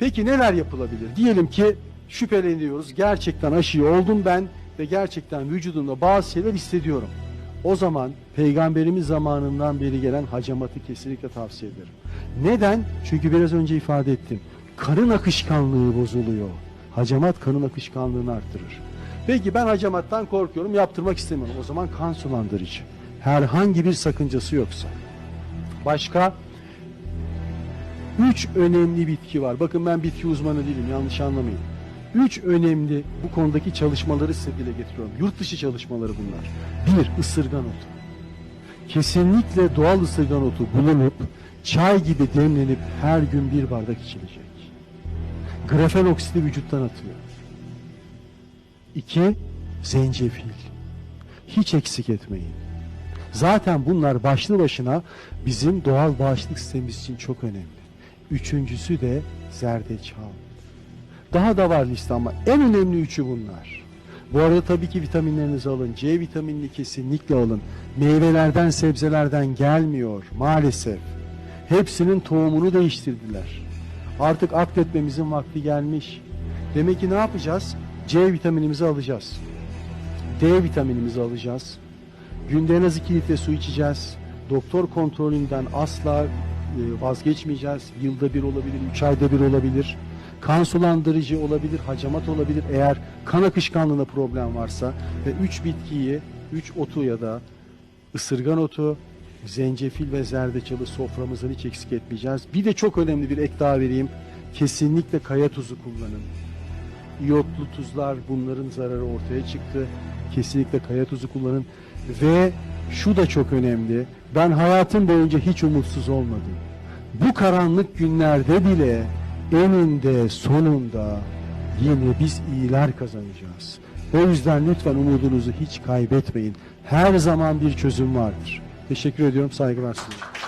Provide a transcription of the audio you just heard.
Peki neler yapılabilir? Diyelim ki şüpheleniyoruz. Gerçekten aşıyı oldum ben ve gerçekten vücudumda bazı şeyler hissediyorum. O zaman peygamberimiz zamanından beri gelen hacamatı kesinlikle tavsiye ederim. Neden? Çünkü biraz önce ifade ettim. Karın akışkanlığı bozuluyor. Hacamat kanın akışkanlığını arttırır. Peki ben hacamattan korkuyorum, yaptırmak istemiyorum. O zaman kan sulandırıcı. Herhangi bir sakıncası yoksa. Başka üç önemli bitki var. Bakın ben bitki uzmanı değilim, yanlış anlamayın. Üç önemli bu konudaki çalışmaları size dile getiriyorum. Yurt dışı çalışmaları bunlar. Bir, ısırgan otu. Kesinlikle doğal ısırgan otu bulunup çay gibi demlenip her gün bir bardak içilecek. Grafen oksidi vücuttan atıyor. İki, zencefil. Hiç eksik etmeyin. Zaten bunlar başlı başına bizim doğal bağışıklık sistemimiz için çok önemli. Üçüncüsü de zerdeçal. Daha da var liste ama en önemli üçü bunlar. Bu arada tabii ki vitaminlerinizi alın. C vitaminini kesinlikle alın. Meyvelerden, sebzelerden gelmiyor maalesef. Hepsinin tohumunu değiştirdiler. Artık akletmemizin vakti gelmiş. Demek ki ne yapacağız? C vitaminimizi alacağız. D vitaminimizi alacağız. Günde en az 2 litre su içeceğiz. Doktor kontrolünden asla vazgeçmeyeceğiz. Yılda bir olabilir, 3 ayda bir olabilir. Kan sulandırıcı olabilir, hacamat olabilir eğer kan akışkanlığında problem varsa ve 3 bitkiyi, 3 otu ya da ısırgan otu, zencefil ve zerdeçalı soframızdan hiç eksik etmeyeceğiz. Bir de çok önemli bir ek daha vereyim. Kesinlikle kaya tuzu kullanın. İyotlu tuzlar bunların zararı ortaya çıktı. Kesinlikle kaya tuzu kullanın. Ve şu da çok önemli. Ben hayatım boyunca hiç umutsuz olmadım. Bu karanlık günlerde bile eninde sonunda yine biz iyiler kazanacağız. O yüzden lütfen umudunuzu hiç kaybetmeyin. Her zaman bir çözüm vardır. Teşekkür ediyorum. Saygılar sunuyorum.